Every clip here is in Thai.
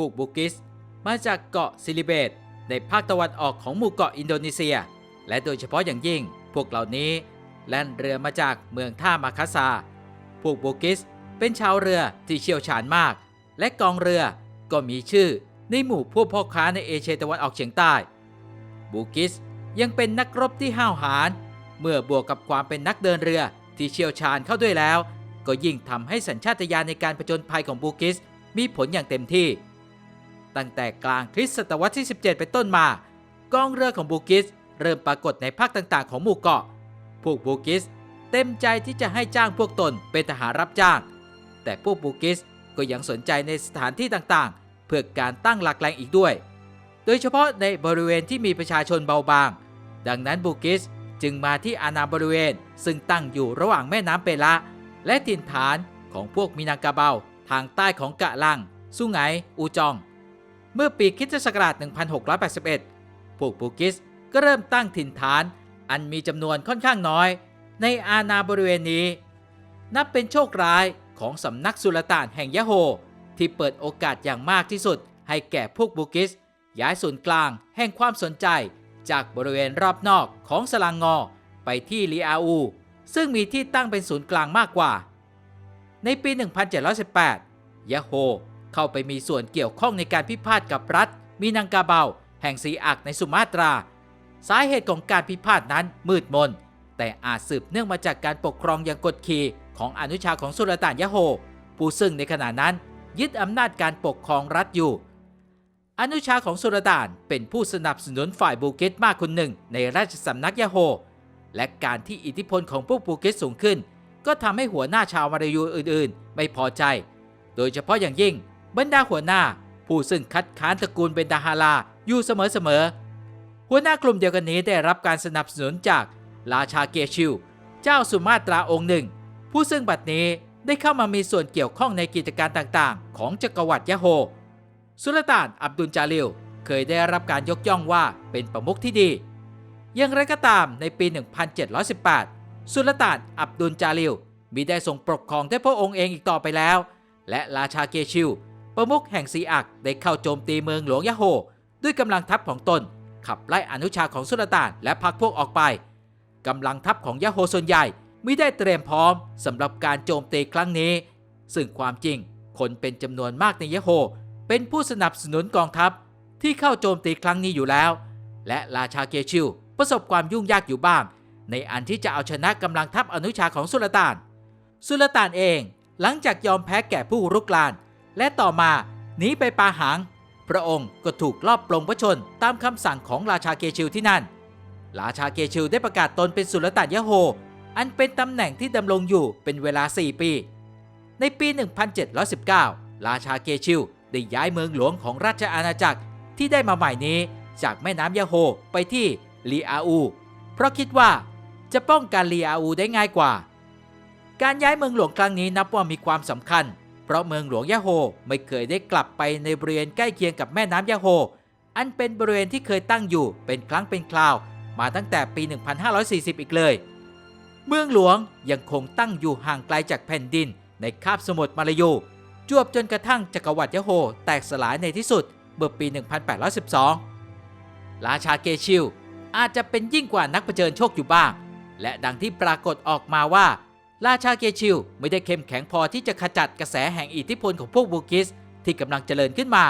พวกบุกิส มาจากเกาะซิลิเบต ในภาคตะวันออกของหมู่เกาะอินโดนีเซีย และโดยเฉพาะอย่างยิ่ง พวกเหล่านี้แล่นเรือมาจากเมืองท่ามาคาซา พวกบุกิสเป็นชาวเรือที่เชี่ยวชาญมาก และกองเรือก็มีชื่อในหมู่พวกพ่อค้าในเอเชียตะวันออกเฉียงใต้ บูกิสยังเป็นนักรบที่ห้าวหาญ เมื่อบวกกับความเป็นนักเดินเรือที่เชี่ยวชาญเข้าด้วยแล้ว ก็ยิ่งทำให้สัญชาตญาณในการผจญภัยของบูกิสมีผลอย่างเต็มที่ ตั้งแต่กลางคริสตศตวรรษที่ 17 เป็นต้นมา กองเรือของบูกิสเริ่มปรากฏในภาคต่างๆ ของหมู่เกาะ พวกบูกิสเต็มใจที่จะให้จ้างพวกตนเป็นทหารรับจ้าง แต่พวกบูกิสก็ยังสนใจในสถานที่ต่างๆ เพื่อการตั้งหลักแหล่งอีกด้วย โดยเฉพาะในบริเวณที่มีประชาชนเบาบาง ดังนั้นบูกิสจึงมาที่อาณาบริเวณ ซึ่งตั้งอยู่ระหว่างแม่น้ำเปละและถิ่นฐานของพวกมินางกาเบาทางใต้ของกะลัง สุไหง อูจอง เมื่อปีคิสตศักราช 1681 พวกบูกิสก็เริ่มตั้งถิ่นฐาน อันมีจำนวนค่อนข้างน้อย ในอาณาบริเวณนี้ นับเป็นโชคร้ายของสำนักสุลต่านแห่งยะโฮ ที่เปิดโอกาสอย่างมากที่สุด ให้แก่พวกบูกิสย้ายศูนย์กลางแห่งความสนใจจากบริเวณรอบนอกของสลังงอไปที่ลีอาอู ซึ่งมีที่ตั้งเป็นศูนย์กลางมากกว่า ในปี 1718 ยะโฮ เข้าไปมีส่วนเกี่ยวข้องในการพิพาทกับรัฐ มีนังกาเบา แห่งสีอักในสุมาตรา สาเหตุของการพิพาทนั้นมืดมน แต่อาจสืบเนื่องมาจากการปกครองอย่างกดขี่ของอนุชาของสุลต่านยะโฮ ผู้ซึ่งในขณะนั้น ยึดอำนาจการปกครองรัฐอยู่ อนุชาของสุลต่านเป็นผู้สนับสนุนฝ่ายบูเกตมากคนหนึ่งในราชสำนักยะโฮ และการที่อิทธิพลของพวกบูเกตสูงขึ้น ก็ทำให้หัวหน้าชาวมาลายูอื่นๆ ไม่พอใจ โดยเฉพาะอย่างยิ่ง บรรดาหัวหน้า ผู้ซึ่งคัดค้านตระกูลเบนดาฮาราอยู่เสมอๆหัวหน้ากลุ่มเดียวกันนี้ได้รับการสนับสนุนจากราชาเกชิว เจ้าสุมาตราองค์หนึ่ง ผู้ซึ่งบัดนี้ได้เข้ามามีส่วนเกี่ยวข้องในกิจการต่างๆ ของจักรวรรดิยะโฮ สุลต่านอับดุลจาลิลเคยได้รับการยกย่องว่าเป็นประมุขที่ดี อย่างไรก็ตามในปี 1718 สุลต่านอับดุลจาลิลมีได้ทรงปกครองด้วยพระองค์เองอีกต่อไปแล้ว และราชาเกชิว ประมุขแห่งซีอักได้เข้าโจมตีเมืองหลวงยะโฮ ด้วยกำลังทัพของตน ขับไล่อนุชาของสุลต่านและพรรคพวกออกไปกำลังทัพของยะโฮส่วนใหญ่ไมิได้เตรียมพร้อมสำหรับการโจมตีครั้งนี้ ซึ่งความจริงคนเป็นจำนวนมากในยะโฮ เป็นผู้สนับสนุนกองทัพที่เข้าโจมตีครั้งนี้อยู่แล้ว และราชาเกชิวประสบความยุ่งยากอยู่บ้าง ในอันที่จะเอาชนะกำลังทัพอนุชาของสุลต่าน สุลต่านเองหลังจากยอมแพ้แก่ผู้รุกราน และต่อมาหนีไปปาหาง พระองค์ก็ถูกลอบปลงพระชนตามคำสั่งของราชาเกชิวที่นั่น ราชาเกชิวได้ประกาศตนเป็นสุลต่านยะโฮ อันเป็นตำแหน่งที่ดำรงอยู่เป็นเวลา 4 ปี ในปี 1719 ราชาเกชิวได้ย้ายเมืองหลวงของราชอาณาจักรที่ได้มาใหม่นี้จากแม่น้ำยะโฮไปที่ลีอาอู เพราะคิดว่าจะป้องกันลีอาอูได้ง่ายกว่า การย้ายเมืองหลวงครั้งนี้นับว่ามีความสำคัญ เพราะเมืองหลวงยะโฮไม่เคยได้กลับไปในบริเวณใกล้เคียงกับแม่น้ำยะโฮ อันเป็นบริเวณที่เคยตั้งอยู่เป็นครั้งเป็นคราว มาตั้งแต่ปี 1540 อีกเลย เมืองหลวงยังคงตั้งอยู่ห่างไกลจากแผ่นดินในคาบสมุทรมาลายู จวบจนกระทั่งจักรวรรดิยะโฮแตกสลายในที่สุดเมื่อปี 1812 ราชาเกชิลอาจจะเป็นยิ่งกว่านักเผชิญโชคอยู่บ้าง และดังที่ปรากฏออกมาว่า ราชาเกชิลไม่ได้เข้มแข็งพอที่จะขจัดกระแสแห่งอิทธิพลของพวกบูกิสที่กำลังเจริญขึ้นมา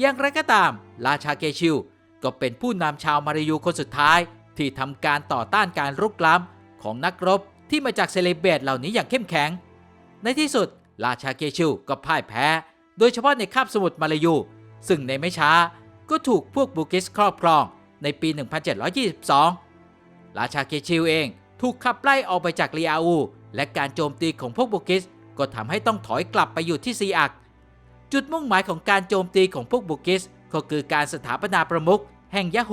อย่างไรก็ตาม ราชาเกชิลก็เป็นผู้นำชาวมารายูคนสุดท้าย ที่ทำการต่อต้านการรุกล้ำของนักรบที่มาจากเซเลเบตเหล่านี้อย่างเข้มแข็ง ในที่สุด ราชาเกชิลก็พ่ายแพ้ โดยเฉพาะในคาบสมุทรมาลายู ซึ่งในไม่ช้าก็ถูกพวกบูกิสครอบครองในปี 1722 ราชาเกชิลเองถูกขับไล่ออกไปจากลีอาอู และการโจมตีของพวกโบกิสก็ทำให้ต้องถอยกลับไปอยู่ที่ซีอัก จุดมุ่งหมายของการโจมตีของพวกโบกิสก็คือการสถาปนาประมุขแห่งยะโฮ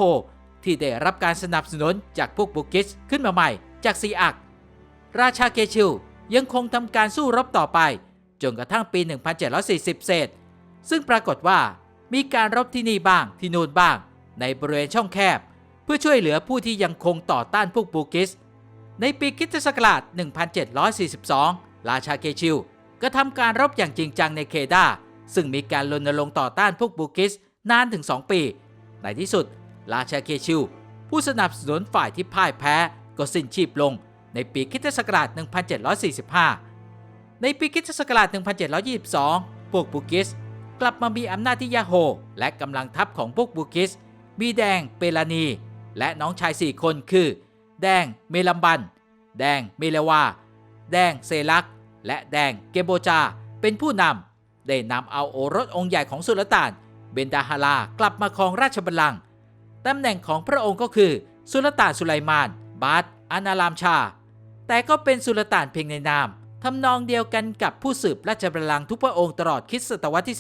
ที่ได้รับการสนับสนุนจากพวกโบกิสขึ้นมาใหม่จากซีอัก ราชาเกชิลยังคงทำการสู้รบต่อไป จนกระทั่งปี 1740 เศษ ซึ่งปรากฏว่ามีการรบที่นี่บ้างที่นู่นบ้าง ในบริเวณช่องแคบ เพื่อช่วยเหลือผู้ที่ยังคงต่อต้านพวกบูกิส ในปีคิตศักราช 1742 ราชาเกชิลก็ทำการรบอย่างจริงจังในเคดา ซึ่งมีการรณรงค์ต่อต้านพวกบูกิสนานถึง 2 ปี ในที่สุด ราชาเคชิว ผู้สนับสนุนฝ่ายที่พ่ายแพ้ก็สิ้นชีพลง ในปีคิตศักราช 1745 ในปีคิตศักราช 1722 พวกบูกิสกลับมามีอำนาจที่ยาโฮ และกำลังทัพของพวกบูกิส มีแดง เปลานี และน้องชาย 4 คนคือ แดงเมลัมบัน แดงเมเลวา แดงเซลัก และแดงเกโบจา เป็นผู้นำได้นำเอาโอรสองค์ใหญ่ของสุลต่าน เบนดาฮาลากลับมาครองราชบัลลังก์ตำแหน่งของพระองค์ก็คือ สุลต่านสุไลมาน บาตอานารามชา แต่ก็เป็นสุลต่านเพียงในนามทำนองเดียวกันกับผู้สืบราชบัลลังก์ทุกพระองค์ตลอดคิสตศตวรรษที่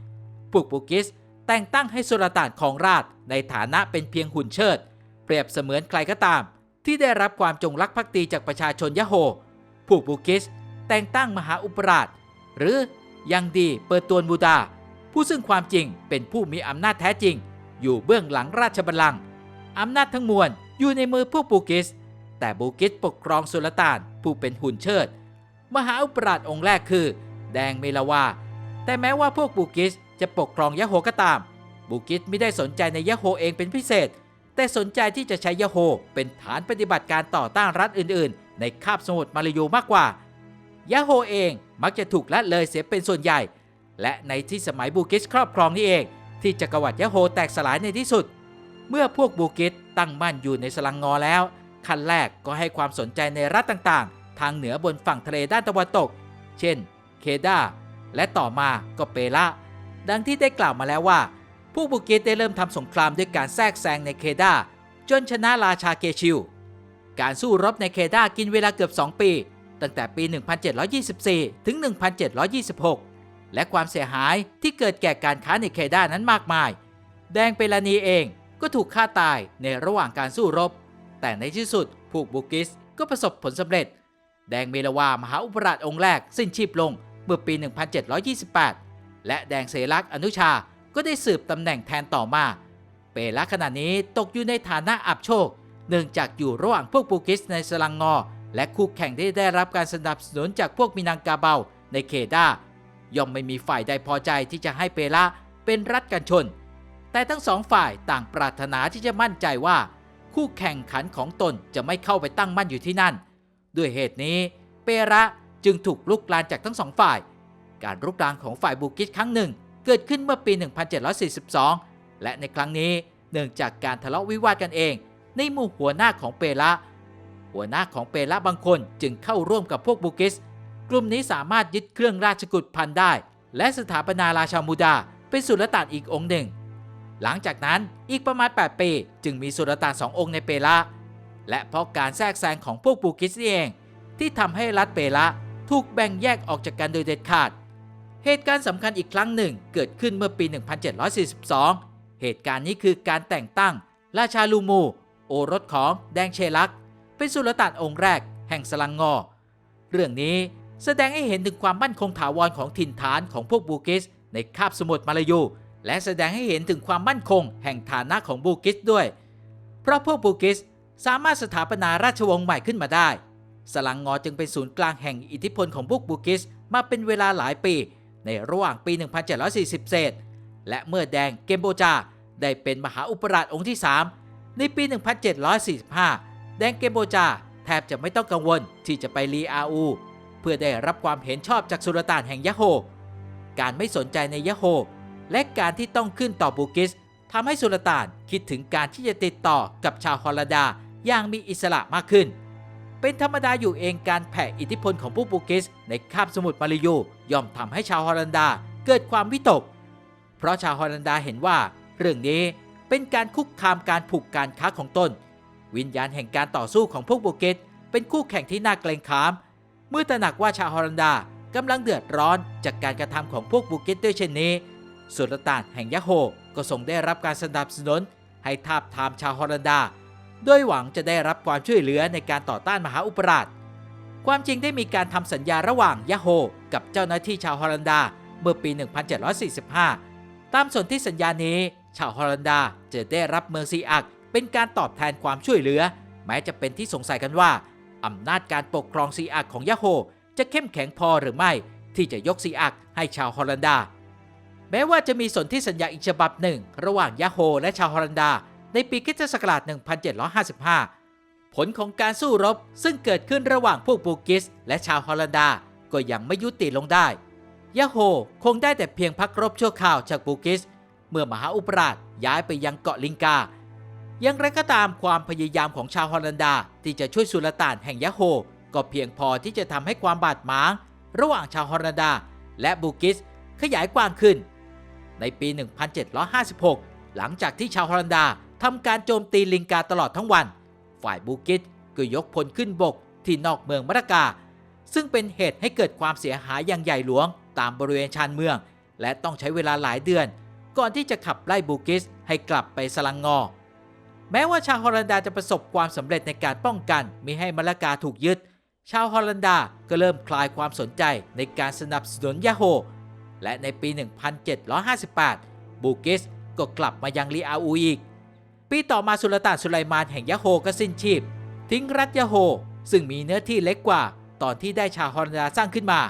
18พวกปุกิสแต่งตั้งให้สุลต่านของราชในฐานะเป็นเพียงหุ่นเชิด เปรียบเสมือนใครก็ตาม ที่ได้รับความจงรักภักดีจากประชาชนยะโฮพวกปุกิสแต่งตั้งมหาอุปราช หรือยังดีเปิดตัวนบูดา ผู้ซึ่งความจริงเป็นผู้มีอำนาจแท้จริง อยู่เบื้องหลังราชบัลลังก์อำนาจทั้งมวลอยู่ในมือพวกปูกิส แต่บูกิสปกครองสุลต่านผู้เป็นหุ่นเชิด มหาอุปราชองค์แรกคือ แดงเมลาวา แต่แม้ว่าพวกบูกิสจะปกครองยะโฮก็ตามบูกิสไม่ได้สนใจในยะโฮเองเป็นพิเศษ แต่สนใจที่จะใช้ยะโฮเป็นฐานปฏิบัติการต่อต้านรัฐอื่นๆ ในคาบสมุทรมาลายูมากกว่ายะโฮเองมักจะถูกละเลยเสียเป็นส่วนใหญ่ และในที่สมัยบูกิสครอบครองนี่เอง ที่จักรวรรดิยะโฮแตกสลายในที่สุด เมื่อพวกบูกิสตั้งมั่นอยู่ในสลังงอแล้ว ขั้นแรกก็ให้ความสนใจในรัฐต่างๆ ทางเหนือบนฝั่งทะเลด้านตะวันตก เช่น เคดาและต่อมาก็เปละดังที่ได้กล่าวมาแล้วว่า พวกบูกิสได้เริ่มทำสงครามด้วยการแทรกแซงในเคดาจนชนะราชาเกชิวการสู้รบในเคดากินเวลาเกือบ 2 ปี ตั้งแต่ปี 1724 ถึง 1726 และความเสียหายที่เกิดแก่การค้าในเคดานั้นมากมาย แดงเปลานีเองก็ถูกฆ่าตายในระหว่างการสู้รบ แต่ในที่สุดพวกบุกิสก็ประสบผลสำเร็จ แดงเมลาวามหาอุปราชองค์แรกสิ้นชีพลงเมื่อปี 1728 และแดงเสลักอนุชา ก็ได้สืบตำแหน่งแทนต่อมา เปละขณะนี้ตกอยู่ในฐานะอับโชค เนื่องจากอยู่ระหว่างพวกปูกิสในสลังงอ และคู่แข่งที่ได้รับการสนับสนุนจากพวกมินังกาเบาในเคดาย่อมไม่มีฝ่ายใดพอใจที่จะให้เปละเป็นรัฐกันชน แต่ทั้งสองฝ่ายต่างปรารถนาที่จะมั่นใจว่า คู่แข่งขันของตนจะไม่เข้าไปตั้งมั่นอยู่ที่นั่น ด้วยเหตุนี้เประจึงถูกลุกลานจากทั้งสองฝ่าย การลุกลานของฝ่ายบูกิสครั้งหนึ่ง เกิดขึ้นเมื่อปี 1742 และในครั้งนี้เนื่องจากการทะเลาะวิวาทกันเอง ในหมู่หัวหน้าของเประหัวหน้าของเประบางคนจึงเข้าร่วมกับพวกบูกิส กลุ่มนี้สามารถยึดเครื่องราชกุฏพันได้ และสถาปนาราชามูดา เป็นสุลต่านอีกองค์หนึ่ง หลังจากนั้นอีกประมาณ 8 ปี จึงมีสุลต่านสององค์ในเปละและเพราะการแทรกแซงของพวกบูกิสนี่เอง ที่ทำให้รัฐเปละถูกแบ่งแยกออกจากกันโดยเด็ดขาด เหตุการณ์สำคัญอีกครั้งหนึ่งเกิดขึ้นเมื่อปี 1742 เหตุการณ์นี้คือการแต่งตั้ง ราชาลูมู โอรสของแดงเชลัก เป็นสุลต่านองค์แรกแห่งสลังงอ เรื่องนี้แสดงให้เห็นถึงความมั่นคงถาวรของถิ่นฐานของพวกบูกิสในคาบสมุทรมาลายู และแสดงให้เห็นถึงความมั่นคงแห่งฐานะของบูกิสด้วย เพราะพวกบูกิสสามารถสถาปนาราชวงศ์ใหม่ขึ้นมาได้ สลังงอจึงเป็นศูนย์กลางแห่งอิทธิพลของพวกบูกิสมาเป็นเวลาหลายปี ในระหว่างปี 1740 เศษ และเมื่อแดงเกมโบจาได้เป็นมหาอุปราชองค์ที่ 3 ในปี 1745 แดงเกมโบจาแทบจะไม่ต้องกังวลที่จะไปลีอาอู เพื่อได้รับความเห็นชอบจากสุลต่านแห่งยะโฮ การไม่สนใจในยะโฮ และการที่ต้องขึ้นต่อบูกิสทำให้สุลต่านคิดถึงการที่จะติดต่อกับชาวฮอลลนดาอย่างมีอิสระมากขึ้น เป็นธรรมดาอยู่เองการแผ่อิทธิพลของผู้บูกิสในคาบสมุทรมาลายูย่อมทำให้ชาวฮอลแลนดาเกิดความวิตก เพราะชาวฮอลแลนดาเห็นว่า เรื่องนี้เป็นการคุกคามการผูกการค้าของตน วิญญาณแห่งการต่อสู้ของพวกบูกิสเป็นคู่แข่งที่น่าเกรงขาม เมื่อตระหนักว่าชาวฮอลแลนดากำลังเดือดร้อนจากการกระทำของพวกบูกิสด้วยเช่นนี้สุลต่านแห่งยะโฮก็ทรงได้รับการสนับสนุนให้ทาบทามชาวฮอลแลนดา โดยหวังจะได้รับความช่วยเหลือในการต่อต้านมหาอุปราช ความจริงได้มีการทำสัญญาระหว่างยะโฮกับเจ้าหน้าที่ชาวฮอลแลนดาเมื่อปี 1745 ตามส่วนที่สัญญานี้ชาวฮอลแลนดาจะได้รับเมืองซีอัก เป็นการตอบแทนความช่วยเหลือ แม้จะเป็นที่สงสัยกันว่าอำนาจการปกครองซีอักของยะโฮจะเข้มแข็งพอหรือไม่ ที่จะยกซีอักให้ชาวฮอลแลนดา แม้ว่าจะมีสนธิสัญญาอีกฉบับหนึ่ง ระหว่างยะโฮและชาวฮอลันดา ในปีคริสตศักราช 1755 ผลของการสู้รบซึ่งเกิดขึ้นระหว่างพวกโปรกิสและชาวฮอลันดา ก็ยังไม่ยุติลงได้ ยะโฮคงได้แต่เพียงพักรบชั่วคราวจากโปรกิสเมื่อมหาอุปราชย้ายไปยังเกาะลิงกา อย่างไรก็ตามความพยายามของชาวฮอลันดาที่จะช่วยสุลต่านแห่งยะโฮก็เพียงพอที่จะทำให้ความบาดหมาง ระหว่างชาวฮอลันดา และบูกิสขยายกว้างขึ้น ในปี 1756 หลังจากที่ชาวฮอลันดา ทำการโจมตีลิงกาตลอดทั้งวัน ฝ่ายบูกิสก็ยกพลขึ้นบกที่นอกเมืองมะระกา ซึ่งเป็นเหตุให้เกิดความเสียหายอย่างใหญ่หลวงตามบริเวณชานเมือง และต้องใช้เวลาหลายเดือน ก่อนที่จะขับไล่บูกิสให้กลับไปสลังงอ แม้ว่าชาวฮอลันดาจะประสบความสำเร็จในการป้องกันมิให้มะละกาถูกยึด ชาวฮอลันดาก็เริ่มคลายความสนใจในการสนับสนุนยาโฮ และในปี 1758 บูกิสก็กลับมายังลีอาอูอีก ปีต่อมาสุลต่านสุไลมานแห่งยะโฮก็สิ้นชีพ ทิ้งรัฐยะโฮซึ่งมีเนื้อที่เล็กกว่าตอนที่ได้ชาวฮอลันดาสร้างขึ้นมา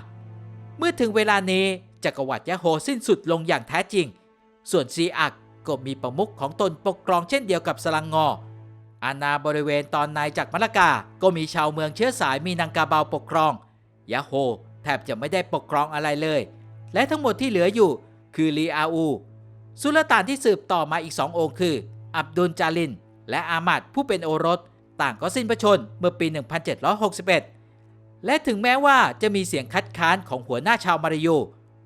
เมื่อถึงเวลานี้จักรวรรดิยะโฮสิ้นสุดลงอย่างแท้จริง ส่วนซีอักก็มีประมุขของตนปกครองเช่นเดียวกับสลังงอ อาณาบริเวณตอนในจากมะละกา ก็มีชาวเมืองเชื้อสายมีนังกาเบาปกครอง ยะโฮแทบจะไม่ได้ปกครองอะไรเลย และทั้งหมดที่เหลืออยู่คือลีอาอู สุลต่านที่สืบต่อมาอีกสององค์คือ อับดุลจาลิน และอามัดผู้เป็นโอรส ต่างก็สิ้นพระชนม์เมื่อปี 1761 และถึงแม้ว่าจะมีเสียงคัดค้านของหัวหน้าชาวมาริโย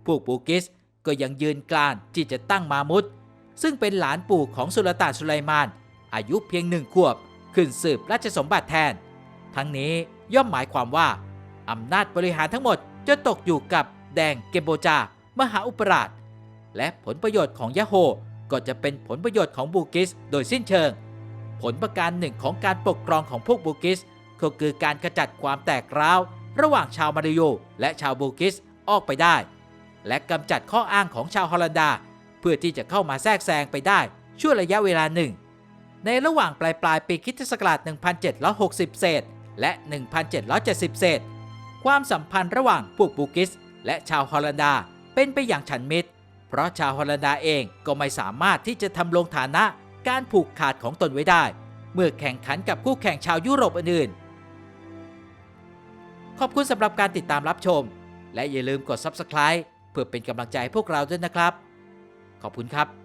พวกปูกิสก็ยังยืนกรานที่จะตั้งมามุดซึ่งเป็นหลานปู่ของสุลต่านสุไลมาน อายุเพียงหนึ่งขวบ ขึ้นสืบราชสมบัติแทน ทั้งนี้ย่อมหมายความว่า อำนาจบริหารทั้งหมดจะตกอยู่กับแดงเกมโบจามหาอุปราช และผลประโยชน์ของยะโฮ ก็จะเป็นผลประโยชน์ของบูกิสโดยสิ้นเชิง ผลประการหนึ่งของการปกครองของพวกบูกิสก็คือการขจัดความแตกร้าว ระหว่างชาวมาริโยและชาวบูกิสออกไปได้ และกำจัดข้ออ้างของชาวฮอลันดา เพื่อที่จะเข้ามาแทรกแซงไปได้ช่วงระยะเวลาหนึ่ง ในระหว่างปลายปลายปีคริสตศักราช1760 เศษ และ 1770 เศษ ความสัมพันธ์ระหว่างพวกบูกิสและชาวฮอลันดาเป็นไปอย่างฉันมิตร เพราะชาวฮอลันดาเองก็ไม่สามารถที่จะทำลงฐานะการผูกขาดของตนไว้ได้ เมื่อแข่งขันกับคู่แข่งชาวยุโรปอื่นๆขอบคุณสำหรับการติดตามรับชม และอย่าลืมกด Subscribe เพื่อเป็นกำลังใจให้พวกเราด้วยนะครับ ขอบคุณครับ